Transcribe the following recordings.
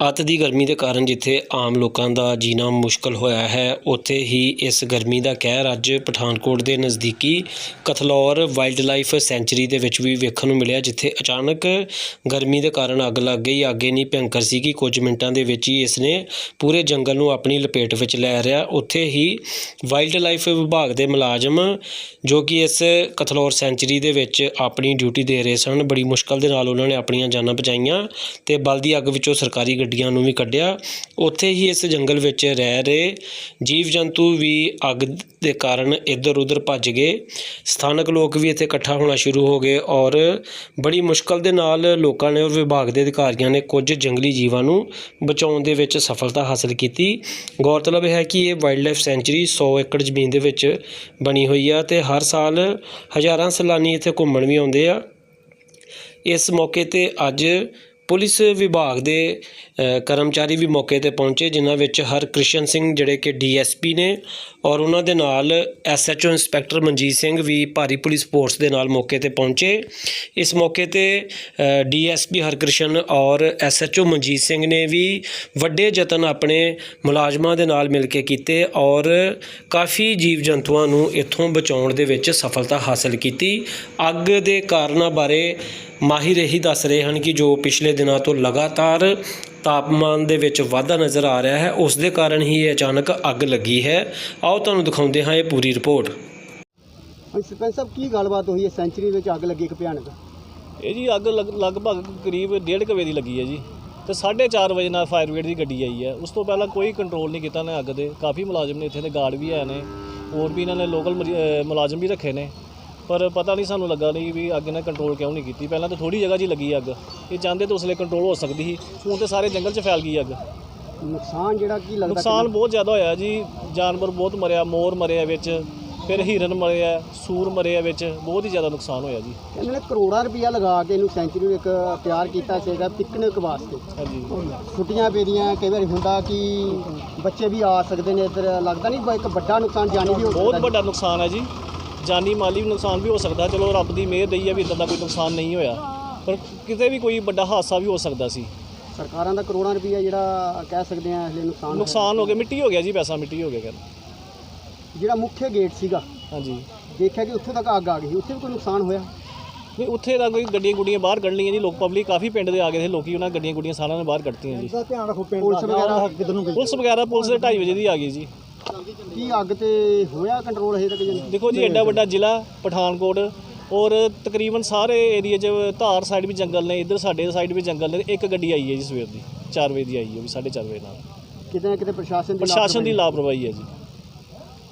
ਅੱਤ ਦੀ ਗਰਮੀ ਦੇ ਕਾਰਨ ਜਿੱਥੇ ਆਮ ਲੋਕਾਂ ਦਾ ਜੀਣਾ ਮੁਸ਼ਕਲ ਹੋਇਆ ਹੈ, ਉੱਥੇ ਹੀ ਇਸ ਗਰਮੀ ਦਾ ਕਹਿਰ ਅੱਜ ਪਠਾਨਕੋਟ ਦੇ ਨਜ਼ਦੀਕੀ ਕਥਲੌਰ ਵਾਈਲਡ ਲਾਈਫ ਸੈਂਚਰੀ ਦੇ ਵਿੱਚ ਵੀ ਵੇਖਣ ਨੂੰ ਮਿਲਿਆ, ਜਿੱਥੇ ਅਚਾਨਕ ਗਰਮੀ ਦੇ ਕਾਰਨ ਅੱਗ ਲੱਗ ਗਈ। ਅੱਗੇ ਨਹੀਂ ਭਿਅੰਕਰ ਸੀ ਕਿ ਕੁਝ ਮਿੰਟਾਂ ਦੇ ਵਿੱਚ ਹੀ ਇਸ ਨੇ ਪੂਰੇ ਜੰਗਲ ਨੂੰ ਆਪਣੀ ਲਪੇਟ ਵਿੱਚ ਲੈ ਰਿਹਾ। ਉੱਥੇ ਹੀ ਵਾਈਲਡ ਲਾਈਫ ਵਿਭਾਗ ਦੇ ਮੁਲਾਜ਼ਮ ਜੋ ਕਿ ਇਸ ਕਥਲੌਰ ਸੈਂਚੁਰੀ ਦੇ ਵਿੱਚ ਆਪਣੀ ਡਿਊਟੀ ਦੇ ਰਹੇ ਸਨ, ਬੜੀ ਮੁਸ਼ਕਲ ਦੇ ਨਾਲ ਉਹਨਾਂ ਨੇ ਆਪਣੀਆਂ ਜਾਨਾਂ ਬਚਾਈਆਂ ਤੇ ਬਲਦੀ ਅੱਗ ਵਿੱਚੋਂ ਸਰਕਾਰੀ ਗੱਡੀਆਂ ਨੂੰ ਵੀ ਕੱਢਿਆ। ਉੱਥੇ ਹੀ ਇਸ ਜੰਗਲ ਵਿੱਚ ਰਹਿ ਰਹੇ ਜੀਵ ਜੰਤੂ ਵੀ ਅੱਗ ਦੇ ਕਾਰਨ ਇੱਧਰ ਉੱਧਰ ਭੱਜ ਗਏ। ਸਥਾਨਕ ਲੋਕ ਵੀ ਇੱਥੇ ਇਕੱਠਾ ਹੋਣਾ ਸ਼ੁਰੂ ਹੋ ਗਏ ਔਰ ਬੜੀ ਮੁਸ਼ਕਲ ਦੇ ਨਾਲ ਲੋਕਾਂ ਨੇ ਔਰ ਵਿਭਾਗ ਦੇ ਅਧਿਕਾਰੀਆਂ ਨੇ ਕੁਝ ਜੰਗਲੀ ਜੀਵਾਂ ਨੂੰ ਬਚਾਉਣ ਦੇ ਵਿੱਚ ਸਫਲਤਾ ਹਾਸਲ ਕੀਤੀ। ਗੌਰਤਲਬ ਹੈ ਕਿ ਇਹ ਵਾਈਲਡ ਲਾਈਫ ਸੈਂਚੁਰੀ 100 ਏਕੜ ਜ਼ਮੀਨ ਦੇ ਵਿੱਚ ਬਣੀ ਹੋਈ ਆ ਤੇ ਹਰ ਸਾਲ ਹਜ਼ਾਰਾਂ ਸੈਲਾਨੀ ਇੱਥੇ ਘੁੰਮਣ ਵੀ ਆਉਂਦੇ ਆ। ਇਸ ਮੌਕੇ ਤੇ ਅੱਜ ਪੁਲਿਸ ਵਿਭਾਗ ਦੇ ਕਰਮਚਾਰੀ ਵੀ ਮੌਕੇ ਤੇ ਪਹੁੰਚੇ, ਜਿਨ੍ਹਾਂ ਵਿੱਚ ਹਰਕ੍ਰਿਸ਼ਨ ਸਿੰਘ ਜਿਹੜੇ ਕਿ ਡੀਐਸਪੀ ਨੇ ਔਰ ਉਹਨਾਂ ਦੇ ਨਾਲ ਐਸਐਚਓ ਇੰਸਪੈਕਟਰ ਮਨਜੀਤ ਸਿੰਘ ਵੀ ਭਾਰੀ ਪੁਲਿਸ ਫੋਰਸ ਦੇ ਨਾਲ ਮੌਕੇ ਤੇ ਪਹੁੰਚੇ। ਇਸ ਮੌਕੇ ਤੇ ਡੀਐਸਪੀ ਹਰਕ੍ਰਿਸ਼ਨ ਔਰ ਐਸਐਚਓ ਮਨਜੀਤ ਸਿੰਘ ਨੇ ਵੀ ਵੱਡੇ ਯਤਨ ਆਪਣੇ ਮੁਲਾਜ਼ਮਾਂ ਦੇ ਨਾਲ ਮਿਲ ਕੇ ਕੀਤੇ ਔਰ ਕਾਫੀ ਜੀਵ ਜੰਤੂਆਂ ਨੂੰ ਇੱਥੋਂ ਬਚਾਉਣ ਦੇ ਵਿੱਚ ਸਫਲਤਾ ਹਾਸਲ ਕੀਤੀ। ਅੱਗ ਦੇ ਕਾਰਨਾਂ ਬਾਰੇ ਮਾਹਿਰ ਇਹੀ ਦੱਸ ਰਹੇ ਹਨ ਕਿ ਜੋ ਪਿਛਲੇ ਦਿਨਾਂ ਤੋਂ ਲਗਾਤਾਰ ਤਾਪਮਾਨ ਦੇ ਵਿੱਚ ਵਾਧਾ ਨਜ਼ਰ ਆ ਰਿਹਾ ਹੈ ਉਸ ਦੇ ਕਾਰਨ ਹੀ ਇਹ ਅਚਾਨਕ ਅੱਗ ਲੱਗੀ ਹੈ। ਆਓ ਤੁਹਾਨੂੰ ਦਿਖਾਉਂਦੇ ਹਾਂ ਇਹ ਪੂਰੀ ਰਿਪੋਰਟ। ਹਾਂਜੀ ਸਰਪੰਚ ਸਾਹਿਬ ਕੀ ਗੱਲਬਾਤ ਹੋਈ ਹੈ? ਸੈਂਚੁਰੀ ਵਿੱਚ ਅੱਗ ਲੱਗੀ ਇੱਕ ਭਿਆਨਕ। ਇਹ ਜੀ ਅੱਗ ਲਗ- ਲਗਭਗ ਕਰੀਬ 1:30 ਵਜੇ ਦੀ ਲੱਗੀ ਹੈ ਜੀ। ਤੇ 4:30 ਵਜੇ ਨਾਲ ਫਾਇਰ ਬ੍ਰਿਗੇਡ ਦੀ ਗੱਡੀ ਆਈ ਹੈ। ਉਸ ਤੋਂ ਪਹਿਲਾਂ ਕੋਈ ਕੰਟਰੋਲ ਨਹੀਂ ਕੀਤਾ ਨੇ ਅੱਗ ਦੇ। ਕਾਫੀ ਮੁਲਾਜ਼ਮ ਨੇ ਇੱਥੇ ਦੇ ਗਾਰਡ ਵੀ ਆਏ ਨੇ। ਹੋਰ ਵੀ ਇਹਨਾਂ ਨੇ ਲੋਕਲ ਮੁਲਾਜ਼ਮ ਵੀ ਰੱਖੇ ਨੇ। ਪਰ ਪਤਾ ਨਹੀਂ ਸਾਨੂੰ ਲੱਗਾ ਨਹੀਂ ਵੀ ਅੱਗ ਨੇ ਕੰਟਰੋਲ ਕਿਉਂ ਨਹੀਂ ਕੀਤੀ। ਪਹਿਲਾਂ ਤਾਂ ਥੋੜੀ ਜਗ੍ਹਾ ਹੀ ਲੱਗੀ ਅੱਗ। ਇਹ ਚਾਹੁੰਦੇ ਤਾਂ ਉਸਲੇ ਕੰਟਰੋਲ ਹੋ ਸਕਦੀ ਸੀ। ਹੁਣ ਤੇ ਸਾਰੇ ਜੰਗਲ 'ਚ ਫੈਲ ਗਈ ਅੱਗ। ਨੁਕਸਾਨ ਜਿਹੜਾ ਕੀ ਲੱਗਦਾ ਨੁਕਸਾਨ ਬਹੁਤ ਜ਼ਿਆਦਾ ਹੋਇਆ ਜੀ। ਜਾਨਵਰ ਬਹੁਤ ਮਰਿਆ ਮੋਰ ਮਰਿਆ ਵਿੱਚ ਫਿਰ ਹਿਰਨ ਮਰਿਆ ਸੂਰ ਮਰਿਆ ਵਿੱਚ। ਬਹੁਤ ਹੀ ਜ਼ਿਆਦਾ ਨੁਕਸਾਨ ਹੋਇਆ ਜੀ। ਕਹਿੰਦੇ ਨੇ ਕਰੋੜਾਂ ਰੁਪਇਆ ਲਗਾ ਕੇ ਇਹਨੂੰ ਸੈਂਚੁਰੀ ਨੂੰ ਇੱਕ ਤਿਆਰ ਕੀਤਾ ਸੀਗਾ ਪਿਕਨਿਕ ਵਾਸਤੇ। ਹਾਂਜੀ। ਛੁੱਟੀਆਂ ਪੈਦੀਆਂ ਕਈ ਵਾਰੀ ਹੁੰਦਾ ਕਿ ਬੱਚੇ ਵੀ ਆ ਸਕਦੇ ਨੇ ਇੱਧਰ। ਲੱਗਦਾ ਨਹੀਂ ਇੱਕ ਵੱਡਾ ਨੁਕਸਾਨ ਜਾਨੀ ਵੀ ਹੋ ਬਹੁਤ ਵੱਡਾ ਨੁਕਸਾਨ ਹੈ ਜੀ। ਜਾਨੀ ਮਾਲੀ ਵੀ ਨੁਕਸਾਨ ਵੀ ਹੋ ਸਕਦਾ ਚਲੋ ਰੱਬ ਦੀ ਮਿਹਰ ਰਹੀ ਹੈ ਵੀ ਇਦਾਂ ਦਾ ਕੋਈ ਨੁਕਸਾਨ ਨਹੀਂ ਹੋਇਆ। ਪਰ ਕਿਤੇ ਵੀ ਕੋਈ ਵੱਡਾ ਹਾਦਸਾ ਵੀ ਹੋ ਸਕਦਾ ਸੀ। ਸਰਕਾਰਾਂ ਦਾ ਕਰੋੜਾਂ ਰੁਪਇਆ ਜਿਹੜਾ ਕਹਿ ਸਕਦੇ ਆ ਇਸ ਲਈ ਨੁਕਸਾਨ। ਨੁਕਸਾਨ ਹੋ ਗਿਆ ਮਿੱਟੀ ਹੋ ਗਿਆ ਜੀ ਪੈਸਾ ਮਿੱਟੀ ਹੋ ਗਿਆ ਕਹਿੰਦੇ ਜਿਹੜਾ ਮੁੱਖ ਗੇਟ ਸੀਗਾ ਹਾਂਜੀ। ਦੇਖਿਆ ਕਿ ਉੱਥੋਂ ਤੱਕ ਅੱਗ ਆ ਗਈ ਉੱਥੇ ਵੀ ਕੋਈ ਨੁਕਸਾਨ ਹੋਇਆ? ਨਹੀਂ ਉੱਥੇ ਤਾਂ ਕੋਈ ਗੱਡੀਆਂ ਗੁੱਡੀਆਂ ਬਾਹਰ ਕੱਢ ਲਈਆਂ ਜੀ ਲੋਕ ਪਬਲਿਕ ਕਾਫੀ ਪਿੰਡ ਦੇ ਆ ਗਏ ਸੀ ਲੋਕੀ ਉਹਨਾਂ ਗੱਡੀਆਂ ਗੁੱਡੀਆਂ ਸਾਰਿਆਂ ਨੇ ਬਾਹਰ ਕੱਢਤੀਆਂ ਜੀ। ਧਿਆਨ ਰੱਖੋ ਪੁਲਿਸ ਵਗੈਰਾ ਕਿਧਰ ਨੂੰ ਪੁਲਿਸ ਵਗੈਰਾ ਪੁਲਿਸ ਦੇ 2:30 ਵਜੇ ਦੀ ਆ ਗਈ ਜੀ। ਕੀ ਅੱਗ ਤੇ ਹੋਇਆ ਕੰਟਰੋਲ ਹਜੇ ਤੱਕ ਜੀ ਦੇਖੋ ਜੀ ਐਡਾ ਵੱਡਾ ਜ਼ਿਲ੍ਹਾ ਪਠਾਨਕੋਟ ਔਰ ਤਕਰੀਬਨ ਸਾਰੇ ਏਰੀਆ 'ਚ ਧਾਰ ਸਾਈਡ ਵੀ ਜੰਗਲ ਨੇ ਇੱਧਰ ਸਾਡੇ ਸਾਈਡ ਵੀ ਜੰਗਲ ਨੇ ਇੱਕ ਗੱਡੀ ਆਈ ਹੈ ਜੀ ਸਵੇਰ ਦੀ 4 ਵਜੇ ਦੀ ਆਈ ਹੈ ਵੀ 4:30 ਵਜੇ ਨਾਲ। ਕਿਤੇ ਨਾ ਕਿਤੇ ਪ੍ਰਸ਼ਾਸਨ ਦੀ ਪ੍ਰਸ਼ਾਸਨ ਦੀ ਲਾਪਰਵਾਹੀ ਹੈ ਜੀ।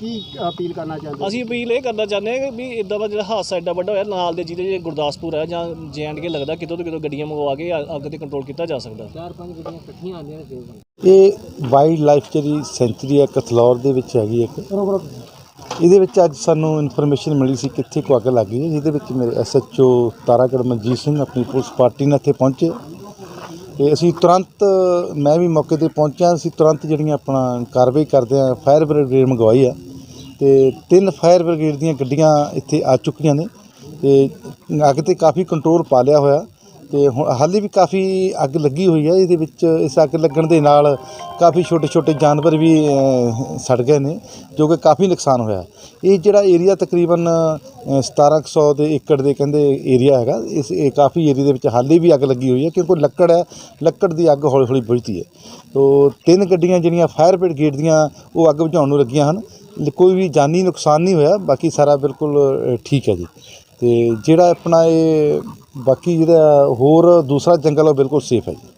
ਕੀ ਅਪੀਲ ਕਰਨਾ ਚਾਹੁੰਦੇ ਅਸੀਂ ਅਪੀਲ ਇਹ ਕਰਨਾ ਚਾਹੁੰਦੇ ਹਾਂ ਕਿ ਵੀ ਇਦਾਂ ਦਾ ਜਿਹੜਾ ਹਾਦਸਾ ਐਡਾ ਵੱਡਾ ਹੋਇਆ ਨਾਲ ਦੇ ਜਿਹਦੇ ਗੁਰਦਾਸਪੁਰ ਹੈ ਜਾਂ ਕੇ ਲੱਗਦਾ ਕਿਤੋਂ ਤੋਂ ਕਿਤੋਂ ਗੱਡੀਆਂ ਮੰਗਵਾ ਕੇ ਅੱਗ ਤੇ ਕੰਟਰੋਲ ਕੀਤਾ ਜਾ ਸਕਦਾ। ਚਾਰ ਪੰਜ ਗੱਡੀਆਂ ਇਕੱਠੀਆਂ ਆਉਂਦੀਆਂ ਨੇ ਫਿਰ ਇਹ ਵਾਈਲਡ ਲਾਈਫ ਜਿਹੜੀ ਸੈਂਚੁਰੀ ਹੈ ਕਥਲੌਰ ਦੇ ਵਿੱਚ ਹੈਗੀ ਇੱਕ। ਇਹਦੇ ਵਿੱਚ ਅੱਜ ਸਾਨੂੰ ਇਨਫੋਰਮੇਸ਼ਨ ਮਿਲੀ ਸੀ ਕਿੱਥੇ ਕੋ ਅੱਗ ਲੱਗ ਗਈ ਹੈ, ਜਿਹਦੇ ਵਿੱਚ ਮੇਰੇ ਐਸਐਚਓ ਤਾਰਾਗੜ ਮਨਜੀਤ ਸਿੰਘ ਆਪਣੀ ਪੁਲਿਸ ਪਾਰਟੀ ਨਾਲ ਇੱਥੇ ਪਹੁੰਚੇ। ਤੇ ਅਸੀਂ ਤੁਰੰਤ, ਮੈਂ ਵੀ ਮੌਕੇ ਤੇ ਪਹੁੰਚਿਆ, ਅਸੀਂ ਤੁਰੰਤ ਜਿਹੜੀਆਂ ਆਪਣਾ ਕਾਰਵਾਈ ਕਰਦੇ ਆ ਫਾਇਰ ਬ੍ਰਿਗੇਡ ਮੰਗਵਾਈ ਆ ਤੇ ਤਿੰਨ ਫਾਇਰ ਬ੍ਰਿਗੇਡ ਦੀਆਂ ਗੱਡੀਆਂ ਇੱਥੇ ਆ ਚੁੱਕੀਆਂ ਨੇ। ਤੇ ਅੱਗ ਤੇ ਕਾਫੀ ਕੰਟਰੋਲ ਪਾ ਲਿਆ ਹੋਇਆ। ਤੇ ਹੁਣ ਹਾਲੇ ਵੀ ਕਾਫੀ ਅੱਗ ਲੱਗੀ ਹੋਈ ਹੈ ਇਹਦੇ ਵਿੱਚ ਇਸ ਅੱਗ ਲੱਗਣ ਦੇ ਨਾਲ ਕਾਫੀ ਛੋਟੇ ਛੋਟੇ ਜਾਨਵਰ ਵੀ ਸੜ ਗਏ ਨੇ ਜੋ ਕਿ ਕਾਫੀ ਨੁਕਸਾਨ ਹੋਇਆ ਇਹ ਜਿਹੜਾ ਏਰੀਆ ਤਕਰੀਬਨ ਅ, 1700 ਦੇ ਏਕੜ ਦੇ ਕਹਿੰਦੇ ਏਰੀਆ ਹੈਗਾ ਇਸ ਇਹ ਕਾਫੀ ਏਰੀਆ ਦੇ ਵਿੱਚ ਹਾਲੇ ਵੀ ਅੱਗ ਲੱਗੀ ਹੋਈ ਹੈ ਕਿਉਂਕਿ ਲੱਕੜ ਹੈ ਲੱਕੜ ਦੀ ਅੱਗ ਹੌਲੀ ਹੌਲੀ ਬੁਝਦੀ ਹੈ। ਤੋ ਤਿੰਨ ਗੱਡੀਆਂ ਜਿਹੜੀਆਂ ਫਾਇਰ ਬ੍ਰਿਗੇਡ ਦੀਆਂ ਉਹ ਅੱਗ ਬੁਝਾਉਣ ਨੂੰ ਲੱਗੀਆਂ ਹਨ ਕੋਈ ਵੀ ਜਾਨੀ ਨੁਕਸਾਨ ਨਹੀਂ ਹੋਇਆ, ਬਾਕੀ ਸਾਰਾ ਬਿਲਕੁਲ ਠੀਕ ਹੈ ਜੀ। ਤੇ ਜਿਹੜਾ ਆਪਣਾ ਇਹ ਬਾਕੀ ਜਿਹੜਾ ਹੋਰ ਦੂਸਰਾ ਜੰਗਲ ਉਹ ਬਿਲਕੁਲ ਸੇਫ ਹੈ ਜੀ।